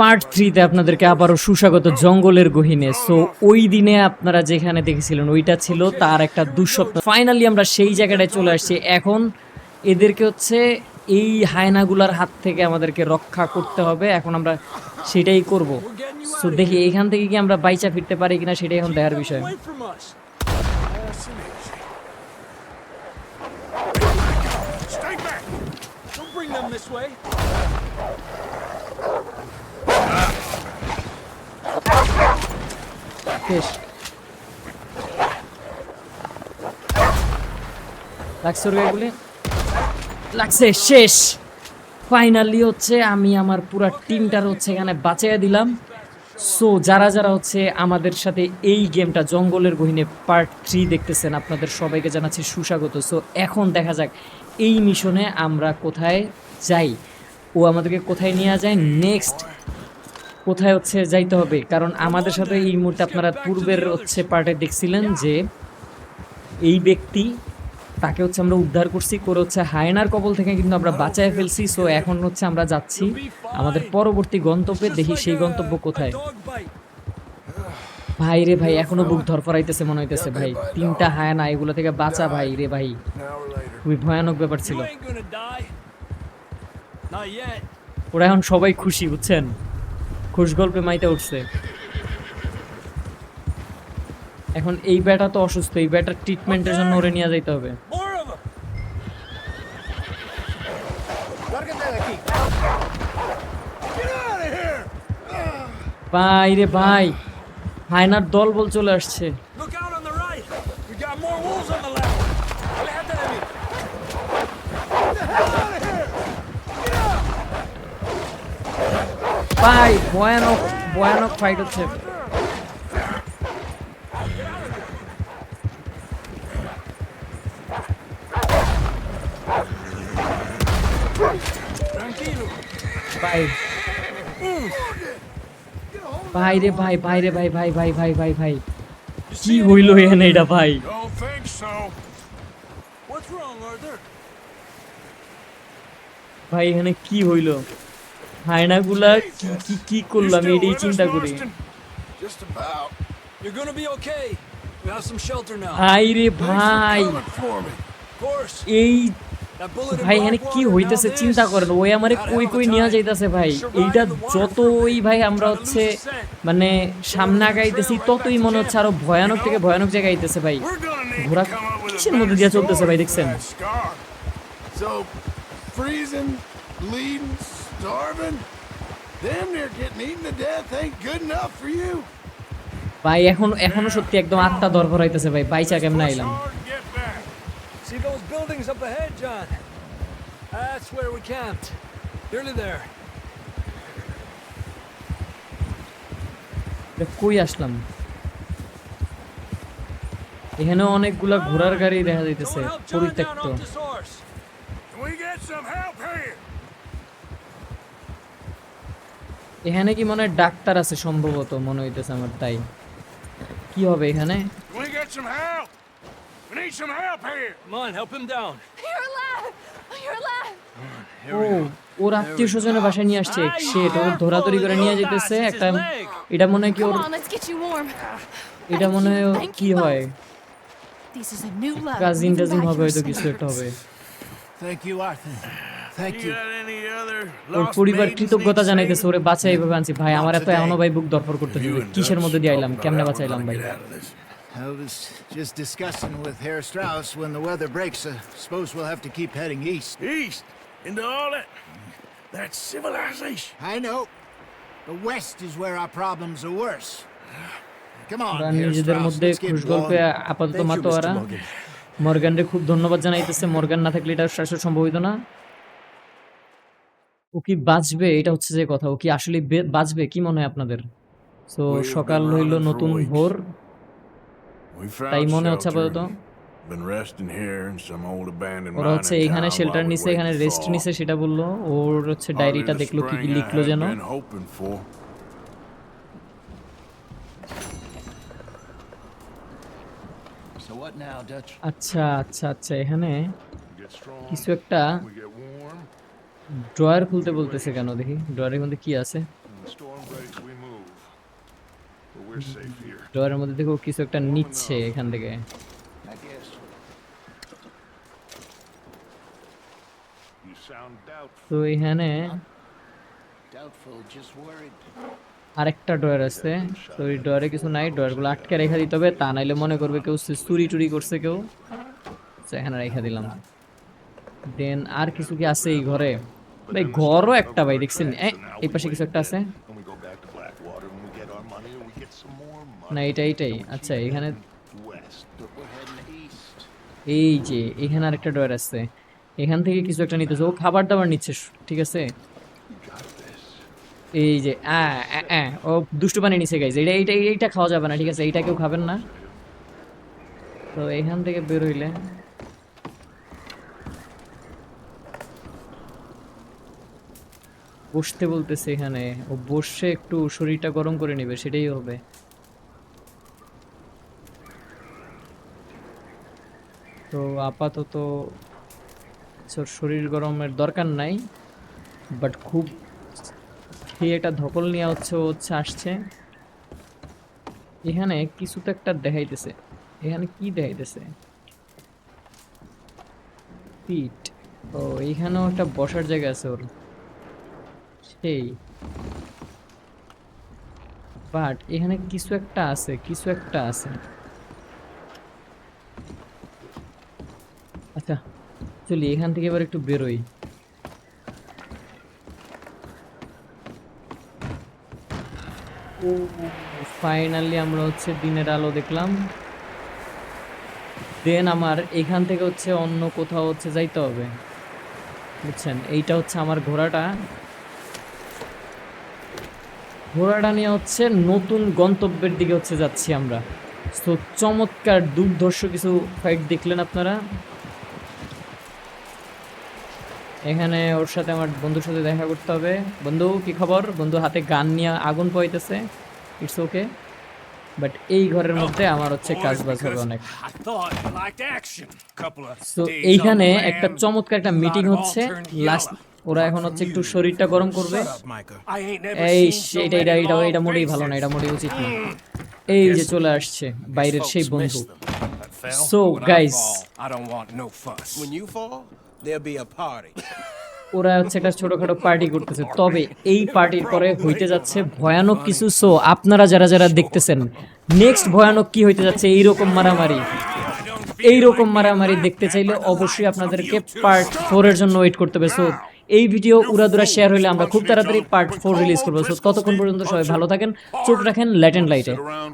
Part থ্রিতে আপনাদেরকে আবারও সুস্বাগত জঙ্গলের গহিনে। সো ওই দিনে আপনারা যেখানে দেখেছিলেন, ওইটা ছিল তার একটা দুঃস্বপ্ন। ফাইনালি আমরা সেই জায়গাটায় চলে আসছি। এখন এদেরকে হচ্ছে এই হায়নাগুলার হাত থেকে আমাদেরকে রক্ষা করতে হবে। এখন আমরা সেটাই করব। সো দেখি, এখান থেকে কি আমরা বাইচা ফিরতে পারি কিনা সেটাই এখন দেখার বিষয়. Don't bring them this way. শেষ লাগছে শেষ। ফাইনালি হচ্ছে আমি আমার পুরো টিমটার হচ্ছে এখানে বাঁচিয়ে দিলাম। সো যারা যারা হচ্ছে আমাদের সাথে এই গেমটা জঙ্গলের গহিনে পার্ট থ্রি দেখতেছেন, আপনাদের সবাইকে জানাচ্ছি সুস্বাগত। সো এখন দেখা যাক এই মিশনে আমরা কোথায় যাই। ও আমাদেরকে কোথায় নিয়ে যায়? নেক্সট কোথায় হচ্ছে যাইতে হবে? কারণ আমাদের সাথে এই মুহূর্তে আপনারা পূর্বের হচ্ছে পার্টে দেখছিলেন যে এই ব্যক্তি তাকে হচ্ছে আমরা উদ্ধার করছি করে হচ্ছে হায়নার কবল থেকে কিন্তু আমরা বাঁচায় ফেলছি। সো এখন হচ্ছে আমরা যাচ্ছি আমাদের পরবর্তী গন্তব্যে। দেখি সেই গন্তব্য কোথায়। ভাই রে ভাই এখনও বুক ধরফরাইতেছে মনে হইতেছে ভাই। তিনটা হায়না এগুলো থেকে বাঁচা ভাই রে ভাই। খুবই ভয়ানক ব্যাপার ছিল. ওরা এখন সবাই খুশি বুঝছেন? খুশ গল্পে মাইতে উঠছে এখন এই ব্যাটা তো অসুস্থ, এই ব্যাটার ট্রিটমেন্টের জন্য ওরে নিয়ে যাইতে হবে. ভাই রে ভাই, হায়নার দল বল চলে আসছে ভাই ভয়ানক ভয়ানক ফাইট হচ্ছে. ভাই ভাই রে ভাই ভাই রে ভাই ভাই ভাই ভাই ভাই কি হইল এখানে এটা ভাই? ভাই এখানে কি হইল? হায়নাগুলা কি কি করলাম এটাই চিন্তা করি। হাই ভাই। এই ভাই এখানে কি হইতেছে? চিন্তা করেন ওই আমারে কই কই নিয়ে যাইতেছে ভাই? এইটা যতই ভাই আমরা হচ্ছে মানে সামনে গাইতেছি ততই মনে হচ্ছে আরও ভয়ানক থেকে ভয়ানক জায়গায় আইতেছে ভাই। ঘোরা কিসের মধ্যে দিয়ে চলতেছে ভাই দেখছেন? Starving, damn near getting eaten to death ain't good enough for you. ভাই এখন এখনও সত্যি একদম আত্মা দরভর হইতেছে ভাই বাইচা কেমন আইলাম. See those buildings up ahead, John? That's where we camped. Nearly there. কই আসলাম এখানে অনেকগুলা ঘোড়ার গাড়ি দেখা যাইতেছে পরিত্যক্ত এখানে কি মনে হয় ডাক্তার আছে সম্ভবত? মনে হইতেছে আমার তাই। কি হবে এখানে? ওর আত্মীয় স্বজনের বাসায় নিয়ে আসছে। সে তোর ধরাধরি করে নিয়ে যেতেছে একটা এটা মনে হয় কি ওর এটা মনে হয় কি হয়? কাজিন টাজিন হবে হয়তো কিছু একটা হবে। Any other ওর পরিবার কৃতজ্ঞতা জানাইতেছে ওরে বাঁচাই এইভাবে আনছি ভাই আমার এত এমনও ভাই বুক You যে and কিসের মধ্যে দিয়ে আইলাম কেমনে বাঁচাইলাম ভাই. I was just discussing with Herr Strauss when the weather breaks. I suppose we'll have to keep heading east. East into all that that civilization. I know. The west is where our problems are worse. Come on, Herr Strauss, let's get খুশ গল্পে আপাতত Thank you, মাতো Mr. ওরা মর্গানরে খুব ধন্যবাদ জানাইতেছে Morgan না থাকলে এটা সম্ভব হইতো না ও কি বাঁচবে? এটা হচ্ছে যে কথা ও কি আসলে বাঁচবে? কি মনে হয় আপনাদের? তো সকাল হইল নতুন ভোর। তাই মনে হচ্ছে আপাতত? ওরা হচ্ছে এখানে শেল্টার নিছে এখানে রেস্ট নিছে সেটা বলল। ওর হচ্ছে ডায়েরিটা দেখল কি কি লিখলো যেন। আচ্ছা আচ্ছা আচ্ছা এখানে কিছু একটা ড্রয়ার খুলতে বলতেছে কেন দেখি? ড্রয়ারের মধ্যে কি আছে. ড্রয়ারের মধ্যে দেখো কিছু একটা নিচ্ছে এখান থেকে. তো এখানে আরেকটা ড্রয়ার আছে। তো ওই ড্রয়ারে কিছু নাই, ড্রয়ারগুলো আটকে রেখে দিতে হবে। তা নাইলে মনে করবে কেউ চুরি টুরি করছে কেউ। এখানে রেখে দিলাম। দেন আর কিছু কি আছে এই ঘরে? ভাই, ঘরও একটা ভাই, দেখছেন? এই পাশে কিছু একটা আছে. না, এটা এইটাই। আচ্ছা এখানে. এই যে, এখানে আরেকটা ড্রয়ার আছে। এখান থেকে কিছু একটা নিতেছে। ও খাবার দাবার নিচ্ছে, ঠিক আছে? এই যে ও দুষ্টু পানি নিচে গাইছে এটা, এইটা এইটা খাওয়া যাবে না, ঠিক আছে? এইটা কেউ খাবেন না। তো এখান থেকে বের হইলে বসতে বলতেছে এখানে। ও বসে একটু শরীরটা গরম করে নেবে, সেটাই হবে। তো আপাতত শরীর গরমের দরকার নাই বাট খুব খেয়ে একটা ধকল নেওয়া হচ্ছে হচ্ছে আসছে। এখানে কিছু তো একটা দেখাইতেছে। এখানে কি দেখাইতেছে? পিট ও এইখানেও একটা বসার জায়গা আছে ওর। সেই। বাট এখানে কিছু একটা আছে, কিছু একটা আছে। আচ্ছা চলি, এখান থেকে এবার একটু বেরোই। ফাইনালি আমরা হচ্ছে দিনের আলো দেখলাম। দেন আমার এখান থেকে হচ্ছে অন্য কোথাও হচ্ছে যাইতে হবে। বুঝছেন? এইটা হচ্ছে আমার ঘোড়াটা। ঘোড়াটা নিয়ে হচ্ছে নতুন গন্তব্যের দিকে হচ্ছে যাচ্ছি আমরা। তো চমৎকার দুর্ধর্ষ কিছু ফাইট দেখলেন আপনারা। এখানে ওর সাথে আমার বন্ধুর সাথে দেখা করতে হবে। বন্ধু কি খবর? বন্ধু হাতে গান নিয়ে আগুন পাইতেছে ইটস ওকে বাট এই ঘরের মধ্যে আমার হচ্ছে কাজ বাজ হবে অনেক। তো এইখানে একটা চমৎকার একটা মিটিং হচ্ছে লাস্ট. ওরা এখন হচ্ছে একটু শরীরটা গরম করবে। এই এটা এটা এটা এটা মোটেই ভালো না এটা মোটেই উচিত না। এই যে চলে আসছে বাইরের সেই বন্ধু। a party. ওরা হচ্ছে একটা ছোটখাটো পার্টি করতেছে। তবে এই পার্টির পরে হইতে যাচ্ছে ভয়ানক কিছু। সো আপনারা যারা যারা দেখতেছেন নেক্সট ভয়ানক কি হইতে যাচ্ছে এইরকম মারামারি। এইরকম মারামারি দেখতে চাইলে অবশ্যই আপনাদেরকে পার্ট ফোর এর জন্য ওয়েট করতে হবে। সো এই ভিডিও উড়াদুরা শেয়ার হলে আমরা খুব তাড়াতাড়ি পার্ট ফোর রিলিজ করব। ততক্ষণ পর্যন্ত সবাই ভালো থাকেন চোখ রাখেন ল্যাটেন লাইটে